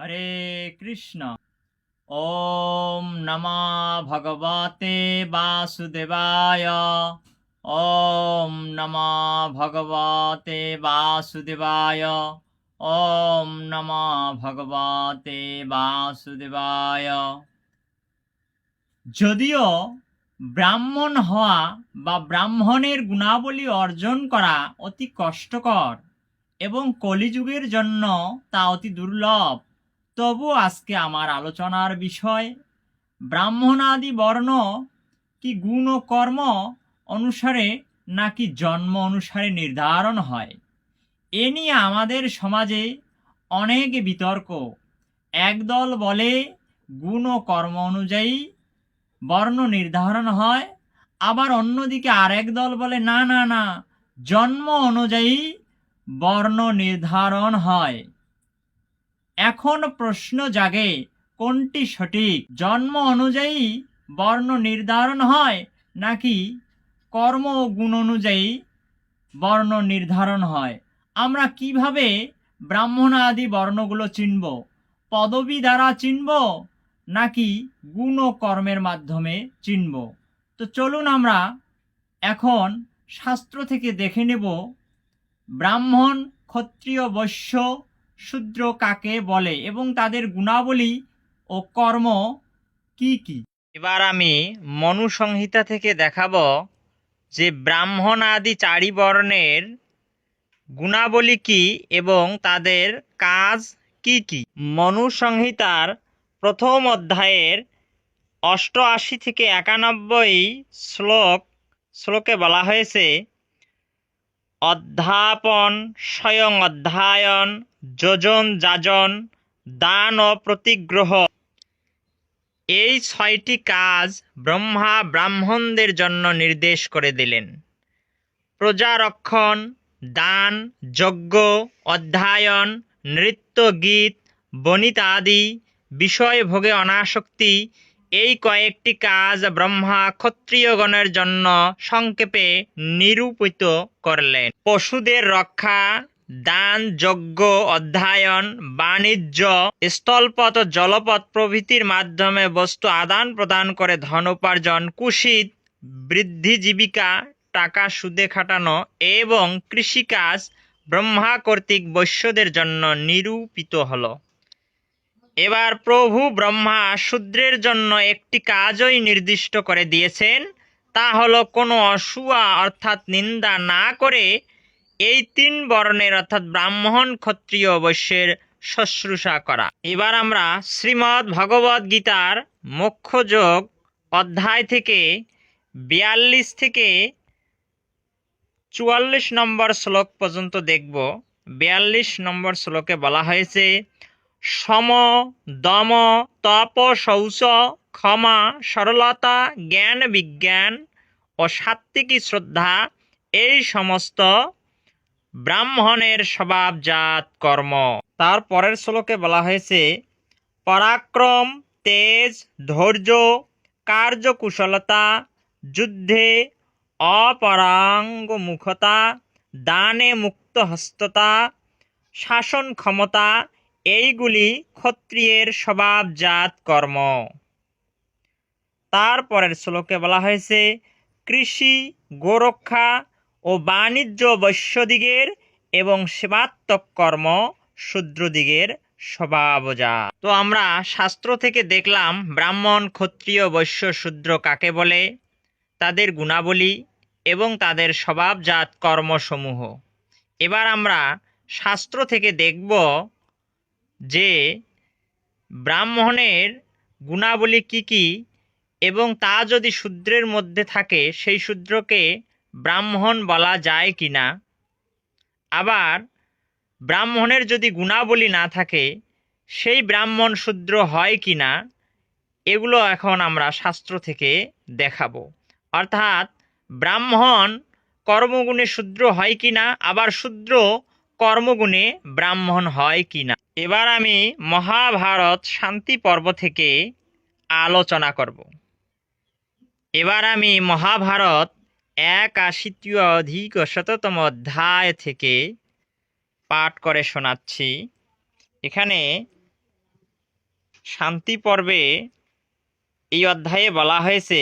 হরে কৃষ্ণ। ওম নমা ভগবতে বাসুদেবায়। ওম নমা ভগবতে বাসুদেবায়। ওম নমা ভগবতে বাসুদেবায়। যদিও ব্রাহ্মণ হওয়া বা ব্রাহ্মণের গুণাবলী অর্জন করা অতি কষ্টকর এবং কলিযুগের জন্য তা অতি দুর্লভ। তবু আজকে আমার আলোচনার বিষয়, ব্রাহ্মণাদি বর্ণ কি গুণ ও কর্ম অনুসারে নাকি জন্ম অনুসারে নির্ধারণ হয়? এ নিয়ে আমাদের সমাজে অনেক বিতর্ক। একদল বলে গুণ ও কর্ম অনুযায়ী বর্ণ নির্ধারণ হয়, আবার অন্যদিকে আরেক দল বলে না না না, জন্ম অনুযায়ী বর্ণ নির্ধারণ হয়। এখন প্রশ্ন জাগে, কোনটি সঠিক? জন্ম অনুযায়ী বর্ণ নির্ধারণ হয় নাকি কর্ম ও গুণ অনুযায়ী বর্ণ নির্ধারণ হয়? আমরা কীভাবে ব্রাহ্মণ আদি বর্ণগুলো চিনব? পদবী দ্বারা চিনব নাকি গুণ ও কর্মের মাধ্যমে চিনব? তো চলুন আমরা এখন শাস্ত্র থেকে দেখে নেব ব্রাহ্মণ, ক্ষত্রিয়, বৈশ্য শূদ্র কাকে বলে এবং তাদের গুণাবলী ও কর্ম কি কি? এবার আমি মনু সংহিতা থেকে দেখাবো যে ব্রাহ্মণ আদি চারি বর্ণের গুণাবলী কি এবং তাদের কাজ কি কি? মনু সংহিতার প্রথম অধ্যায়ের অষ্টআশি থেকে একানব্বই শ্লোক, শ্লোকে বলা হয়েছে, অধ্যাপন স্বয়ং অধ্যায়ন যোজন যাজন, দান ও প্রতিগ্রহ। এই ছয়টি কাজ ব্রহ্মা ব্রাহ্মণদের জন্য নির্দেশ করে দিলেন। প্রজারক্ষণ, দান, যজ্ঞ, অধ্যায়ন, নৃত্য, গীত বনিতা আদি বিষয় ভোগে অনাসক্তি, এই কয়েকটি কাজ ব্রহ্মা ক্ষত্রিয়গণের জন্য সংক্ষেপে নিরূপিত করলেন। পশুদের রক্ষা দান যজ্ঞ অধ্যায়ন, বাণিজ্য, স্থলপথ, জলপথ প্রভৃতির মাধ্যমে বস্তু আদান প্রদান করে ধন উপার্জন, কুশিত, বৃদ্ধি জীবিকা, টাকা সুদে খাটানো এবং কৃষিকাজ ব্রহ্মা কর্তৃক বৈশ্যদের জন্য নিরূপিত হল। এবার প্রভু ব্রহ্মা শূদ্রের জন্য একটি কাজই নির্দিষ্ট করে দিয়েছেন, তা হলো কোনো অসুয়া অর্থাৎ নিন্দা না করে এই তিন বর্ণের অর্থাৎ ব্রাহ্মণ ক্ষত্রিয় বৈশ্যের শুশ্রূষা করা। এবার আমরা শ্রীমদ্ ভগবদ গীতার মোক্ষযোগ অধ্যায় থেকে বিয়াল্লিশ থেকে চুয়াল্লিশ নম্বর শ্লোক পর্যন্ত দেখব। বিয়াল্লিশ নম্বর শ্লোকে বলা হয়েছে, সম, দম, তপ, শৌচ, ক্ষমা, সরলতা, জ্ঞান, বিজ্ঞান ও সাত্ত্বিকী শ্রদ্ধা, এই সমস্ত ব্রাহ্মণের স্বভাবজাত কর্ম। তার পরের শ্লোকে বলা হয়েছে, পরাক্রম, তেজ, ধৈর্য, কার্যকুশলতা, যুদ্ধে অপরাঙ্গমুখতা, দানে মুক্ত হস্ততা শাসন ক্ষমতা, এইগুলি ক্ষত্রিয়ের স্বভাবজাত কর্ম। তারপরের শ্লোকে বলা হয়েছে, কৃষি, গোরক্ষা ও বাণিজ্য বৈশ্যদিগের এবং সেবাত্মক কর্ম শূদ্রদিগের স্বভাবজাত তো আমরা শাস্ত্র থেকে দেখলাম ব্রাহ্মণ, ক্ষত্রিয়, বৈশ্য, শূদ্র কাকে বলে? তাদের গুণাবলী এবং তাদের স্বভাবজাত কর্মসমূহ। এবার আমরা শাস্ত্র থেকে দেখব যে ব্রাহ্মণের গুণাবলী কি কি এবং তা যদি শূদ্রের মধ্যে থাকে, সেই শূদ্রকে ব্রাহ্মণ বলা যায় কি না আবার, ব্রাহ্মণের যদি গুণাবলী না থাকে, সেই ব্রাহ্মণ শূদ্র হয় কি না এগুলো এখন আমরা শাস্ত্র থেকে দেখাবো। অর্থাৎ, ব্রাহ্মণ কর্মগুণে শূদ্র হয় কি না আবার শূদ্র কর্মগুণে ব্রাহ্মণ হয় কি না এবার আমি মহাভারত শান্তি পর্ব থেকে আলোচনা করব। এবার আমি মহাভারত এক আশিতীয় অধিক শততম অধ্যায় থেকে পাঠ করে শোনাচ্ছি। এখানে শান্তি পর্বে এই অধ্যায়ে বলা হয়েছে,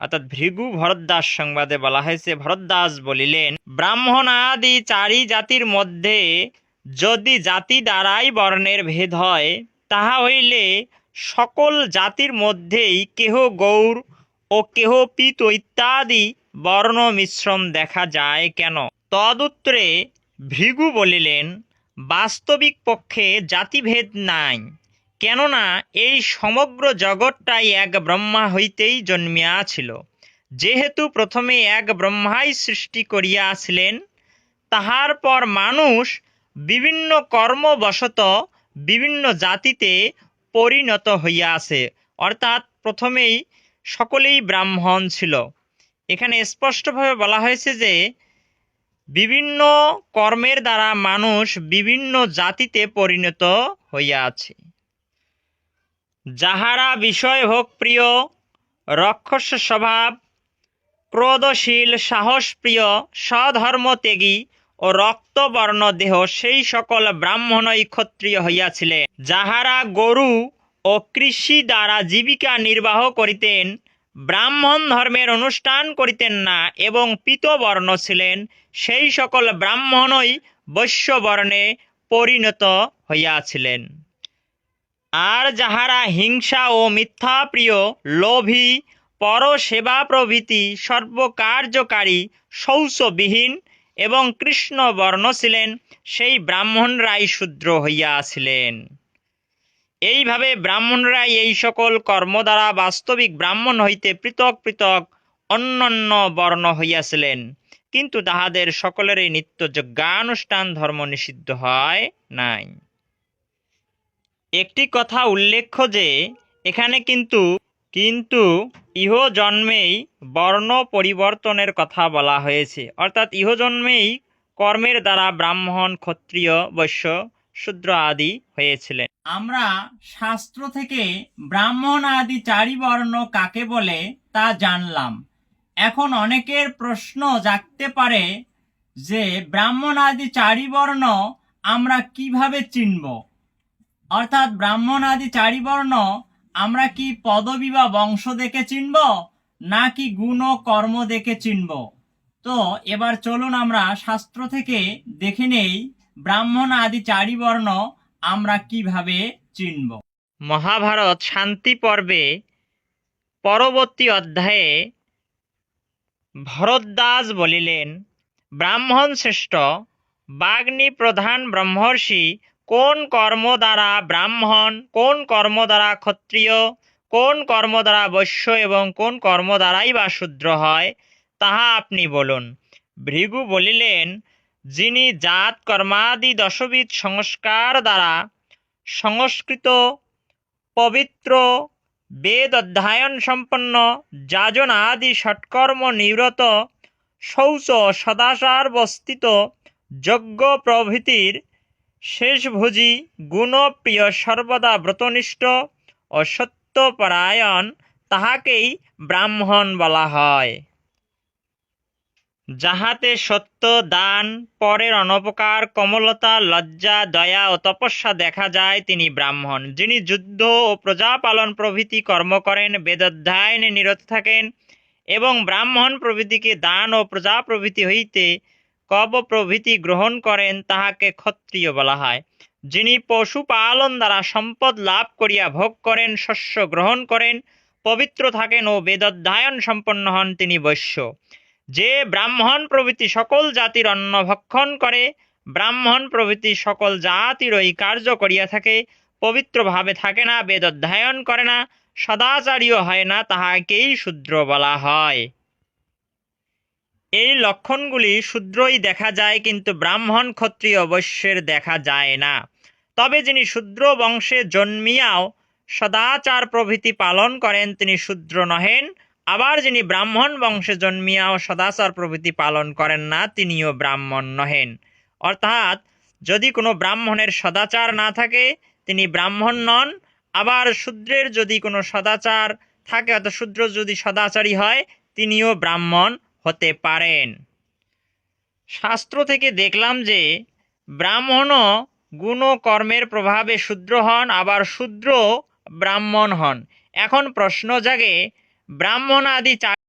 অর্থাৎ ভৃগু ভরদ্বাস সংবাদে বলা হয়েছে, ভরদ্বাস বলিলেন, ব্রাহ্মণ আদি চারি জাতির মধ্যে যদি জাতি দ্বারাই বর্ণের ভেদ হয়, তাহা হইলে সকল জাতির মধ্যেই কেহ গৌর ও কেহ পিত ইত্যাদি বর্ণ মিশ্রম দেখা যায় কেন? তদুত্তরে ভৃগু বলিলেন, বাস্তবিক পক্ষে জাতিভেদ নাই, কেননা এই সমগ্র জগৎটাই এক ব্রহ্মা হইতেই জন্মিয়াছিল। যেহেতু প্রথমে এক ব্রহ্মাই সৃষ্টি করিয়াছিলেন, তাহার পর মানুষ বিভিন্ন কর্মবশত বিভিন্ন জাতিতে পরিণত হইয়াছে। অর্থাৎ প্রথমেই সকলেই ব্রাহ্মণ ছিল। এখানে স্পষ্টভাবে বলা হয়েছে যে, বিভিন্ন কর্মের দ্বারা মানুষ বিভিন্ন জাতিতে পরিণত হইয়াছে। যাহারা বিষয় হোক প্রিয়, রক্ষস স্বভাব, ক্রোধশীল, সাহসপ্রিয়, স্বধর্মত্যাগী ও রক্তবর্ণ দেহ, সেই সকল ব্রাহ্মণই ক্ষত্রিয় হইয়াছিলেন। যাহারা গরু ও কৃষি দ্বারা জীবিকা নির্বাহ করিতেন, ব্রাহ্মণ ধর্মের অনুষ্ঠান করিতেন না এবং পিতবর্ণ ছিলেন, সেই সকল ব্রাহ্মণই বৈশ্যবর্ণে পরিণত হইয়াছিলেন। আর যাহারা হিংসা ও মিথ্যাপ্রিয়, লোভী পরসেবা প্রভৃতি সর্বকার্যকারী, শৌচবিহীন এবং কৃষ্ণবর্ণ ছিলেন, সেই ব্রাহ্মণরাই শূদ্র হইয়াছিলেন। এইভাবে ব্রাহ্মণরাই এই সকল কর্ম দ্বারা বাস্তবিক ব্রাহ্মণ হইতে পৃথক পৃথক অন্যান্য বর্ণ হইয়াছিলেন। কিন্তু তাহাদের সকলেরই নিত্য যজ্ঞানুষ্ঠান ধর্ম নিষিদ্ধ হয় নাই। একটি কথা উল্লেখ্য যে, এখানে কিন্তু কিন্তু ইহ জন্মেই বর্ণ পরিবর্তনের কথা বলা হয়েছে। অর্থাৎ ইহ জন্মেই কর্মের দ্বারা ব্রাহ্মণ ক্ষত্রিয় বৈশ্য শূদ্র আদি হয়েছিলেন। আমরা শাস্ত্র থেকে ব্রাহ্মণ আদি চারি বর্ণ কাকে বলে তা জানলাম। এখন অনেকের প্রশ্ন জাগতে পারে যে ব্রাহ্মণ আদি চারি বর্ণ আমরা কীভাবে চিনব? অর্থাৎ ব্রাহ্মণ আদি চারি বর্ণ আমরা কি পদবী বা বংশ দেখে চিনব, নাকি গুণ ও কর্ম দেখে চিনব? তো এবার চলুন আমরা শাস্ত্র থেকে দেখে নেই ব্রাহ্মণ আদি চারি বর্ণ আমরা কীভাবে চিনব? মহাভারত শান্তি পর্বে পরবর্তী অধ্যায়ে ভরদ্বাজ বলিলেন, ব্রাহ্মণ শ্রেষ্ঠ, বাগ্নি প্রধান ব্রহ্মর্ষি, কোন কর্ম দ্বারা ব্রাহ্মণ, কোন কর্ম দ্বারা ক্ষত্রিয়, কোন কর্ম দ্বারা বৈশ্য এবং কোন কর্ম দ্বারাই বা শূদ্র হয়, তাহা আপনি বলুন। ভৃগু বলিলেন যিনি জাত কর্মাদি দশবিধ সংস্কার দ্বারা সংস্কৃত, পবিত্র, বেদ অধ্যয়ন সম্পন্ন যাজন আদি ষটকর্ম নিরত, শৌচ সদাচার বস্তিত যজ্ঞ প্রভৃতির শেষভোজী, গুণপ্রিয় সর্বদা ব্রতনিষ্ঠ ও সত্যপরায়ণ তাহাকেই ব্রাহ্মণ বলা হয়। যাহাতে সত্য, দান, পরের অনপকার, কমলতা, লজ্জা, দয়া ও তপস্যা দেখা যায় তিনি ব্রাহ্মণ। যিনি যুদ্ধ ও প্রজাপালন প্রভৃতি কর্ম করেন, বেদধ্যায়নে নিরত থাকেন এবং ব্রাহ্মণ প্রভৃতিকে দান ও প্রজা প্রভৃতি হইতে কব প্রভৃতি গ্রহণ করেন, তাহাকে ক্ষত্রিয় বলা হয়। যিনি পশুপালন দ্বারা সম্পদ লাভ করিয়া ভোগ করেন, শস্য গ্রহণ করেন, পবিত্র থাকেন ও বেদধ্যায়ন সম্পন্ন হন, তিনি বৈশ্য। যে ব্রাহ্মণ প্রভৃতি সকল জাতির অন্ন ভক্ষণ করে, ব্রাহ্মণ প্রভৃতি সকল জাতির ওই কার্য করিয়া থাকে, পবিত্রভাবে থাকে না, বেদ অধ্যয়ন করে না সদাচারীয় হয় না, তাহাকেই শূদ্র বলা হয়। এই লক্ষণগুলি শূদ্রই দেখা যায়, কিন্তু ব্রাহ্মণ ক্ষত্রিয় বৈশ্যের দেখা যায় না। তবে যিনি শূদ্র বংশে জন্মিয়াও সদাচার প্রভৃতি পালন করেন, তিনি শূদ্র নহেন আবার যিনি ব্রাহ্মণ বংশে জন্মিয়াও সদাচার প্রভৃতি পালন করেন না, তিনিও ব্রাহ্মণ নহেন। অর্থাৎ, যদি কোনো ব্রাহ্মণের সদাচার না থাকে, তিনি ব্রাহ্মণ নন। আবার শূদ্রের যদি কোনো সদাচার থাকে, অর্থাৎ শূদ্র যদি সদাচারী হয়, তিনিও ব্রাহ্মণ হতে পারেন। শাস্ত্র থেকে দেখলাম যে, ব্রাহ্মণও গুণ কর্মের প্রভাবে শূদ্র হন, আবার শূদ্র ব্রাহ্মণ হন। এখন প্রশ্ন জাগে ব্রাহ্মণ আদি